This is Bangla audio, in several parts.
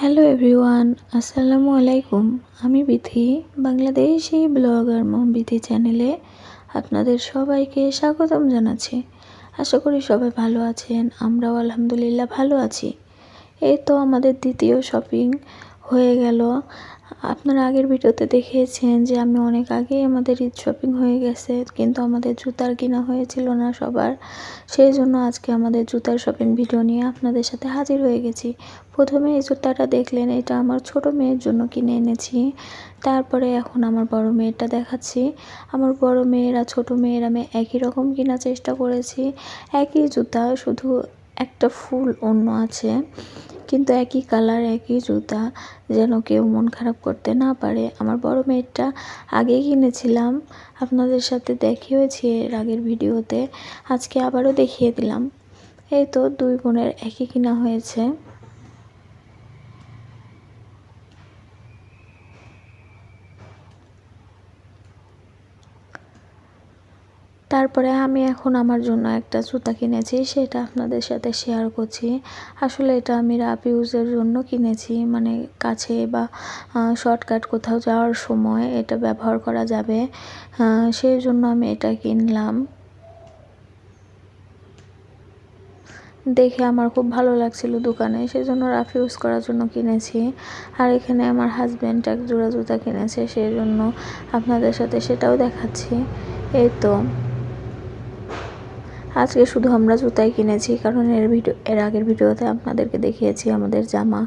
হ্যালো এভরিওয়ান আসসালামু আলাইকুম আমি বিথি বাংলাদেশি ব্লগার মম বিথি চ্যানেলে আপনাদের সবাইকে স্বাগতম জানাচ্ছি। আশা করি সবাই ভালো আছেন, আমরাও আলহামদুলিল্লাহ ভালো আছি। এই তো আমাদের দ্বিতীয় শপিং হয়ে গেল। আপনারা আগের ভিডিওতে দেখিয়েছেন যে আমি অনেক আগেই আমাদের ঈদ শপিং হয়ে গেছে, কিন্তু আমাদের জুতার কিনা হয়েছিল না সবার। সেই জন্য আজকে আমাদের জুতার শপিং ভিডিও নিয়ে আপনাদের সাথে হাজির হয়ে গেছি। প্রথমে এই জুতাটা দেখলেন, এটা আমার ছোট মেয়ের জন্য কিনে এনেছি। তারপরে এখন আমার বড় মেয়েরটা দেখাচ্ছি। আমার বড় মেয়েরা, ছোট মেয়েরা আমি একই রকম কেনার চেষ্টা করেছি। একই জুতা, শুধু একটা ফুল অন্য আছে, কিন্তু একই কালার, একই জুতা, যেন কেউ মন খারাপ করতে না পারে। আমার বড় মেয়েরটা আগে কিনেছিলাম, আপনাদের সাথে দেখিয়েছি এর আগের ভিডিওতে, আজকে আবারও দেখিয়ে দিলাম। এই তো দুই বোনের একই কিনা হয়েছে। তারপরে আমি এখন আমার জন্য একটা জুতা কিনেছি, সেটা আপনাদের সাথে শেয়ার করছি। আসলে এটা আমি রাপ ইউজের জন্য কিনেছি মানে কাছে বা শর্টকাট কোথাও যাওয়ার সময় এটা ব্যবহার করা যাবে। সেই জন্য আমি এটা কিনলাম। দেখে আমার খুব ভালো লাগছিল দোকানে সেই জন্য রাফ ইউজ করার জন্য কিনেছি। আর এখানে আমার হাজব্যান্ড এক জোড়া জুতা কিনেছে সেই জন্য আপনাদের সাথে সেটাও দেখাচ্ছি। এই তো। আজকে শুধু আমরা জুতাই কিনেছি, কারণ এর ভিডিও, এর আগের ভিডিওতে আপনাদেরকে দেখিয়েছি আমাদের জামা।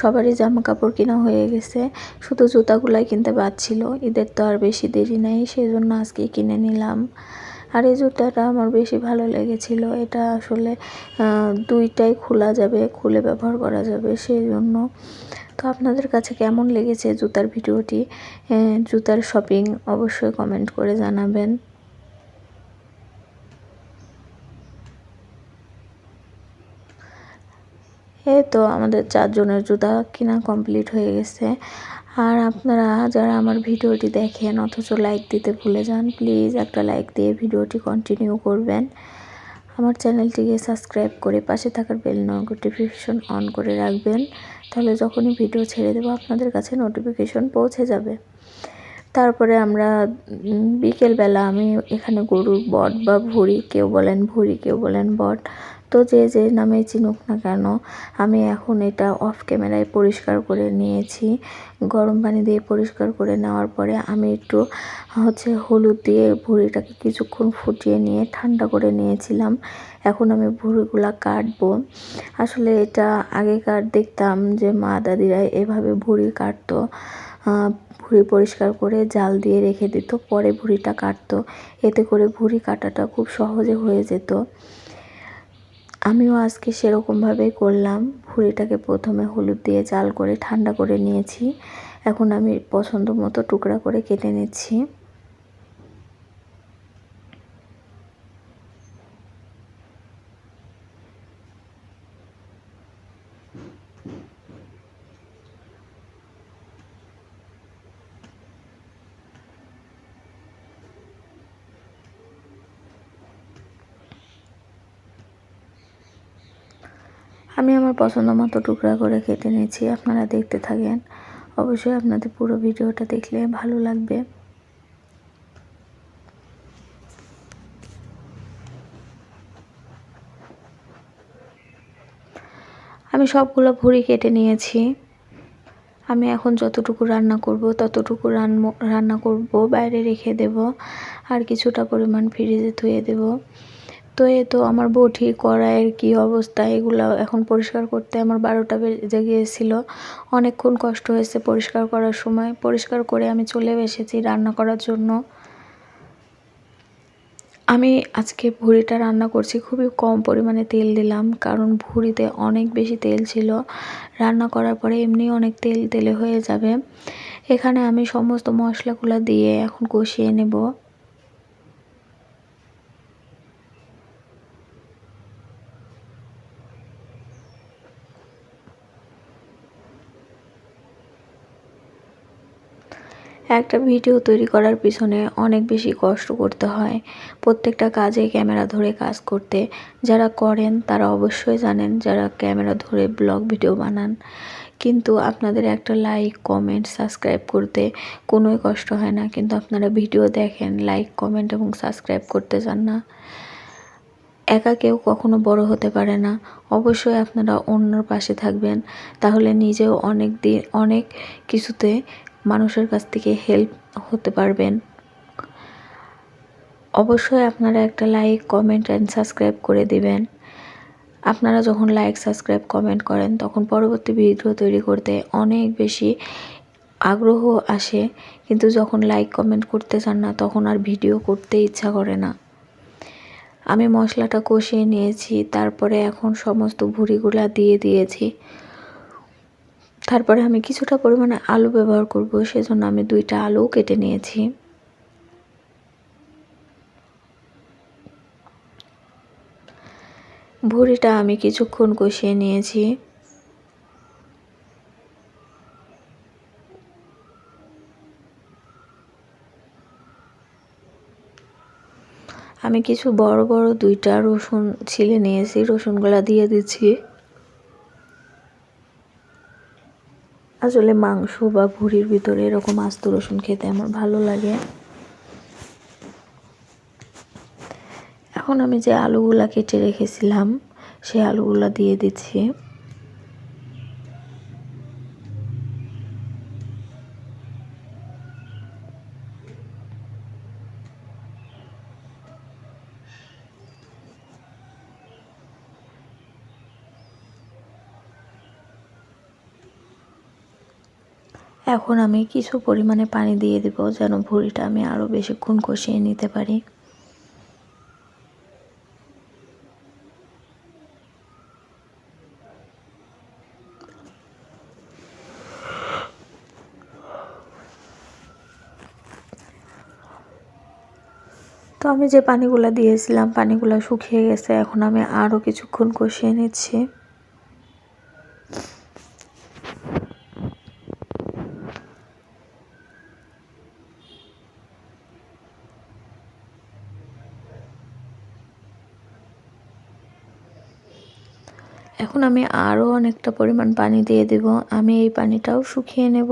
সবারই জামা কাপড় কেনা হয়ে গেছে, শুধু জুতাগুলাই কিনতে পারছিল, ঈদের তো আর বেশি দেরি নেই সেই জন্য আজকে কিনে নিলাম। আর এই জুতাটা আমার বেশি ভালো লেগেছিল, এটা আসলে দুইটাই খোলা যাবে, খুলে ব্যবহার করা যাবে সেই জন্য তো আপনাদের কাছে কেমন লেগেছে জুতার ভিডিওটি? জুতার শপিং অবশ্যই কমেন্ট করে জানাবেন। এই তো আমাদের চারজনের জুতা কিনা কমপ্লিট হয়ে গেছে। আর আপনারা যারা আমার ভিডিওটি দেখেন অথচ লাইক দিতে ভুলে যান প্লিজ একটা লাইক দিয়ে ভিডিওটি কন্টিনিউ করবেন। আমার চ্যানেলটিকে সাবস্ক্রাইব করে পাশে থাকার বেল নোটিফিকেশন অন করে রাখবেন, তাহলে যখনই ভিডিও ছেড়ে দেবো আপনাদের কাছে নোটিফিকেশন পৌঁছে যাবে। তারপরে আমরা বিকেলবেলা আমি এখানে গরুর বট বা ভুড়ি, কেউ বলেন ভুড়ি, কেউ বলেন বট তো যে যে নামে চিনুক না কেন, আমি এখন এটা অফ ক্যামেরায় পরিষ্কার করে নিয়েছি। গরম পানি দিয়ে পরিষ্কার করে নেওয়ার পরে আমি একটু, হচ্ছে হলুদ দিয়ে ভুঁড়িটাকে কিছুক্ষণ ফুটিয়ে নিয়ে ঠান্ডা করে নিয়েছিলাম। এখন আমি ভুড়িগুলা কাটবো। আসলে এটা আগেকার দেখতাম যে মা দাদিরা এভাবে ভুঁড়ি কাটতো। ভুঁড়ি পরিষ্কার করে জাল দিয়ে রেখে দিত, পরে ভুঁড়িটা কাটতো। এতে করে ভুঁড়ি কাটাটা খুব সহজে হয়ে যেত। আমিও আজকে সেরকমভাবে করলাম। ভুঁড়িটাকে প্রথমে হলুদ দিয়ে জাল করে ঠান্ডা করে নিয়েছি। এখন আমি পছন্দ মতো টুকরা করে কেটে নিচ্ছি। আমি আমার পছন্দ মতো টুকরা করে কেটে নিয়েছি, আপনারা দেখতে থাকেন। অবশ্যই আপনাদের পুরো ভিডিওটা দেখলে ভালো লাগবে। আমি সবগুলো ভুড়ি কেটে নিয়েছি। আমি এখন যতটুকু রান্না করব, ততটুকু রান্না করব, বাইরে রেখে দেব, আর কিছুটা পরিমাণ ফ্রিজে ধুয়ে দেব। তো এ তো আমার বটি কড়াইয়ের কি অবস্থা, এগুলো এখন পরিষ্কার করতে আমার বারোটা বেজে গিয়েছিল অনেকক্ষণ কষ্ট হয়েছে পরিষ্কার করার সময়। পরিষ্কার করে আমি চলে এসেছি রান্না করার জন্য। আমি আজকে ভুড়িটা রান্না করছি, খুবই কম পরিমাণে তেল দিলাম, কারণ ভুড়িতে অনেক বেশি তেল ছিল। রান্না করার পরে এমনি অনেক তেল, তেলে হয়ে যাবে। এখানে আমি সমস্ত মশলাগুলো দিয়ে এখন কষিয়ে নেব। একটা ভিডিও তৈরি করার পিছনে অনেক বেশি কষ্ট করতে হয়। প্রত্যেকটা কাজে ক্যামেরা ধরে কাজ করতে। যারা করেন, তারা অবশ্যই জানেন যারা ক্যামেরা ধরে ব্লগ ভিডিও বানান। কিন্তু আপনাদের একটা লাইক কমেন্ট সাবস্ক্রাইব করতে কোনোই কষ্ট হয় না। কিন্তু আপনারা ভিডিও দেখেন লাইক কমেন্ট এবং সাবস্ক্রাইব করতে চান না। একা কেউ কখনো বড় হতে পারে না। অবশ্যই আপনারা অন্যর পাশে থাকবেন। তাহলে নিজেও অনেক দিন, অনেক কিছুতে মানুষের কাছ থেকে হেল্প হতে পারবেন। অবশ্যই আপনারা একটা লাইক কমেন্ট অ্যান্ড সাবস্ক্রাইব করে দিবেন। আপনারা যখন লাইক সাবস্ক্রাইব কমেন্ট করেন, তখন পরবর্তী ভিডিও তৈরি করতে অনেক বেশি আগ্রহ আসে। কিন্তু যখন লাইক কমেন্ট করতে চান না, তখন আর ভিডিও করতে ইচ্ছা করে না। আমি মশলাটা কষিয়ে নিয়েছি, তারপরে এখন সমস্ত ভুড়িগুলা দিয়ে দিয়েছি। তারপরে আমি কিছুটা পরিমাণে আলু ব্যবহার করব, সেজন্য আমি দুইটা আলু কেটে নিয়েছি। ভুড়িটা আমি কিছুক্ষণ কষিয়ে নিয়েছি। আমি কিছু বড় বড় দুইটা রসুন ছিলে নিয়েছি, রসুনগুলা দিয়ে দিচ্ছি। আসলে মাংস বা ভুড়ির ভিতরে এরকম আস্ত রসুন খেতে আমার ভালো লাগে। এখন আমি যে আলুগুলা কেটে রেখেছিলাম সেই আলুগুলা দিয়ে দিচ্ছি। এখন আমি কিছু পরিমাণে পানি দিয়ে দেব যেন ভুড়িটা আমি আরও বেশিক্ষণ কষিয়ে নিতে পারি। তো আমি যে পানিগুলো দিয়েছিলাম, পানিগুলো শুকিয়ে গেছে, এখন আমি আরও কিছুক্ষণ কষিয়ে নিচ্ছি। এখন আমি আরও অনেকটা পরিমাণ পানি দিয়ে দেব। আমি এই পানিটাও শুকিয়ে নেব।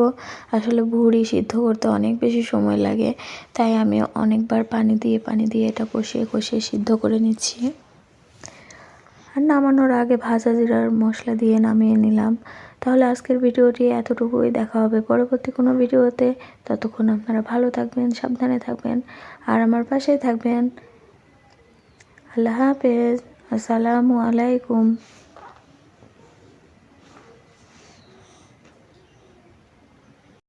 আসলে ভুড়ি সিদ্ধ করতে অনেক বেশি সময় লাগে, তাই আমি অনেকবার পানি দিয়ে পানি দিয়ে এটা কষিয়ে কষিয়ে সিদ্ধ করে নিচ্ছি। আর নামানোর আগে ভাজা জিরার মশলা দিয়ে নামিয়ে নিলাম। তাহলে আজকের ভিডিওটি এতটুকুই। দেখা হবে পরবর্তী কোনো ভিডিওতে। ততক্ষণ আপনারা ভালো থাকবেন, সাবধানে থাকবেন, আর আমার পাশেই থাকবেন। আল্লাহ হাফেজ। আসসালামু আলাইকুম।